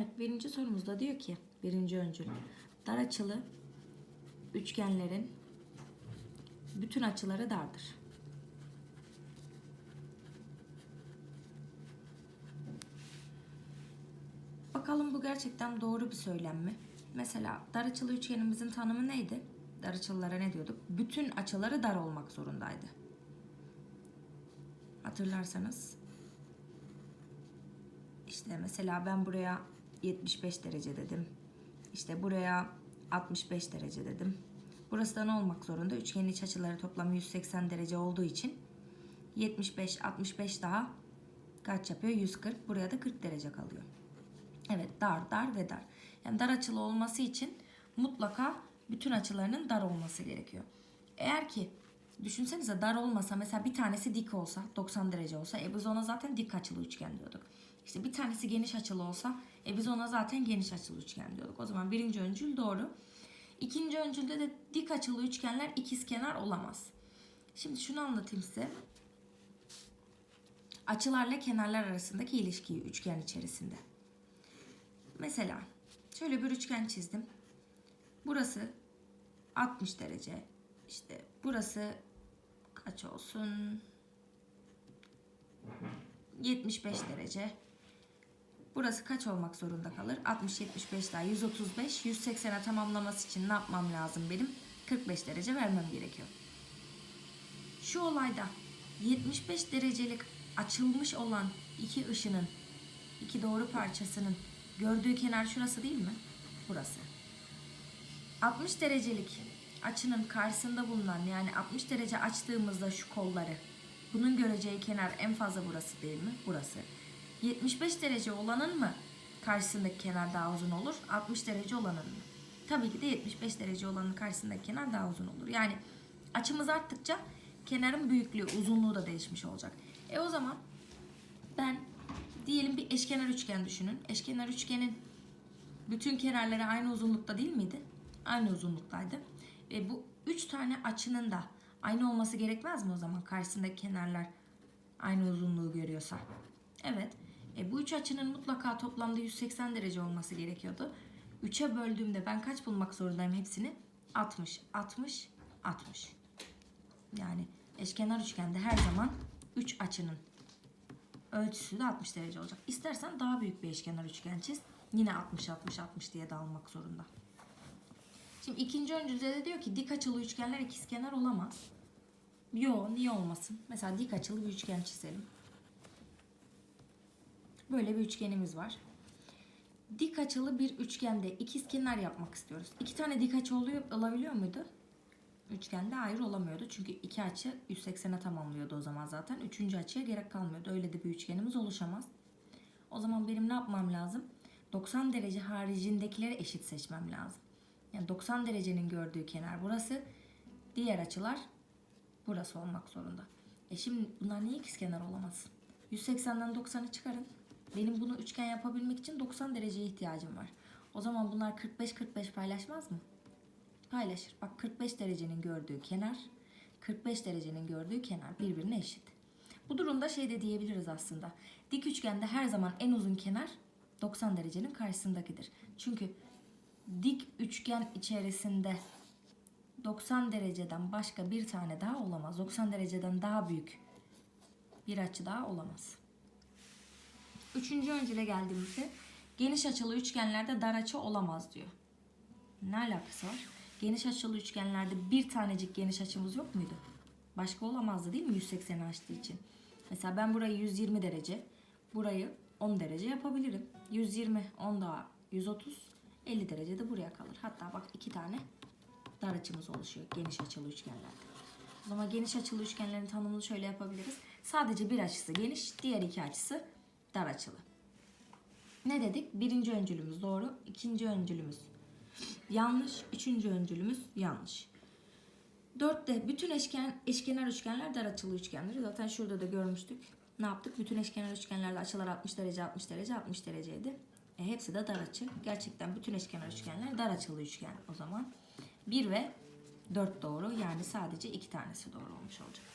Evet birinci sorumuzda diyor ki birinci öncül dar açılı üçgenlerin bütün açıları dardır. Bakalım bu gerçekten doğru bir söylem mi? Mesela dar açılı üçgenimizin tanımı neydi? Dar açılılara ne diyorduk? Bütün açıları dar olmak zorundaydı. Hatırlarsanız işte mesela ben buraya 75 derece dedim. İşte buraya 65 derece dedim. Burası da ne olmak zorunda? Üçgenin iç açıları toplam 180 derece olduğu için 75, 65 daha kaç yapıyor? 140. Buraya da 40 derece kalıyor. Evet dar, dar ve dar. Yani dar açılı olması için mutlaka bütün açılarının dar olması gerekiyor. Eğer ki düşünsenize dar olmasa mesela bir tanesi dik olsa 90 derece olsa e biz ona zaten dik açılı üçgen diyorduk. İşte bir tanesi geniş açılı olsa e biz ona zaten geniş açılı üçgen diyorduk. O zaman birinci öncül doğru. İkinci öncülde de dik açılı üçgenler ikizkenar olamaz. Şimdi şunu anlatayım size. Açılarla kenarlar arasındaki ilişkiyi üçgen içerisinde. Mesela şöyle bir üçgen çizdim. Burası 60 derece. İşte burası kaç olsun? 75 derece. Burası kaç olmak zorunda kalır? 60, 75 daha 135. 180'e tamamlaması için ne yapmam lazım benim? 45 derece vermem gerekiyor. Şu olayda 75 derecelik açılmış olan iki ışının, iki doğru parçasının gördüğü kenar şurası değil mi? Burası. 60 derecelik açının karşısında bulunan yani 60 derece açtığımızda şu kolları bunun göreceği kenar en fazla burası değil mi? Burası. 75 derece olanın mı karşısındaki kenar daha uzun olur? 60 derece olanın mı? Tabii ki de 75 derece olanın karşısındaki kenar daha uzun olur. Yani açımız arttıkça kenarın büyüklüğü, uzunluğu da değişmiş olacak. E o zaman ben diyelim bir eşkenar üçgen düşünün. Eşkenar üçgenin bütün kenarları aynı uzunlukta değil miydi? Aynı uzunluktaydı. Ve bu üç tane açının da aynı olması gerekmez mi o zaman karşısındaki kenarlar aynı uzunluğu görüyorsa? Evet. E bu üç açının mutlaka toplamda 180 derece olması gerekiyordu. 3'e böldüğümde ben kaç bulmak zorundayım hepsini? 60, 60, 60. Yani eşkenar üçgende her zaman 3 açının ölçüsü de 60 derece olacak. İstersen daha büyük bir eşkenar üçgen çiz. Yine 60, 60, 60 diye dağılmak zorunda. Şimdi ikinci öncülde de diyor ki dik açılı üçgenler ikizkenar olamaz. Yo niye olmasın? Mesela dik açılı bir üçgen çizelim. Böyle bir üçgenimiz var. Dik açılı bir üçgende ikizkenar yapmak istiyoruz. İki tane dik açı oluyor, olabiliyor muydu? Üçgende ayrı olamıyordu. Çünkü iki açı 180'e tamamlıyordu o zaman zaten. Üçüncü açıya gerek kalmıyordu. Öyle de bir üçgenimiz oluşamaz. O zaman benim ne yapmam lazım? 90 derece haricindekileri eşit seçmem lazım. Yani 90 derecenin gördüğü kenar burası. Diğer açılar burası olmak zorunda. E şimdi bunlar niye ikizkenar olamasın? 180'den 90'ı çıkarın. Benim bunu üçgen yapabilmek için 90 dereceye ihtiyacım var. O zaman bunlar 45-45 paylaşmaz mı? Paylaşır. Bak 45 derecenin gördüğü kenar, 45 derecenin gördüğü kenar birbirine eşit. Bu durumda şey de diyebiliriz aslında. Dik üçgende her zaman en uzun kenar 90 derecenin karşısındakidir. Çünkü dik üçgen içerisinde 90 dereceden başka bir tane daha olamaz. 90 dereceden daha büyük bir açı daha olamaz. Üçüncü öncüle geldiğimizde geniş açılı üçgenlerde dar açı olamaz diyor. Ne alakası var? Geniş açılı üçgenlerde bir tanecik geniş açımız yok muydu? Başka olamazdı değil mi 180'i açtığı için? Mesela ben burayı 120 derece, burayı 10 derece yapabilirim. 120, 10 daha 130, 50 derece de buraya kalır. Hatta bak iki tane dar açımız oluşuyor geniş açılı üçgenlerde. O zaman geniş açılı üçgenlerin tanımını şöyle yapabiliriz. Sadece bir açısı geniş, diğer iki açısı dar açılı. Ne dedik? Birinci öncülümüz doğru, ikinci öncülümüz yanlış, üçüncü öncülümüz yanlış. Dörtte bütün eşken, eşkenar üçgenler dar açılı üçgenleri. Zaten şurada da görmüştük. Ne yaptık? Bütün eşkenar üçgenlerde açılar 60 derece, 60 derece, 60 dereceydi. E, hepsi de dar açı. Gerçekten bütün eşkenar üçgenler dar açılı üçgen o zaman. 1 ve 4 doğru. Yani sadece iki tanesi doğru olmuş olacak.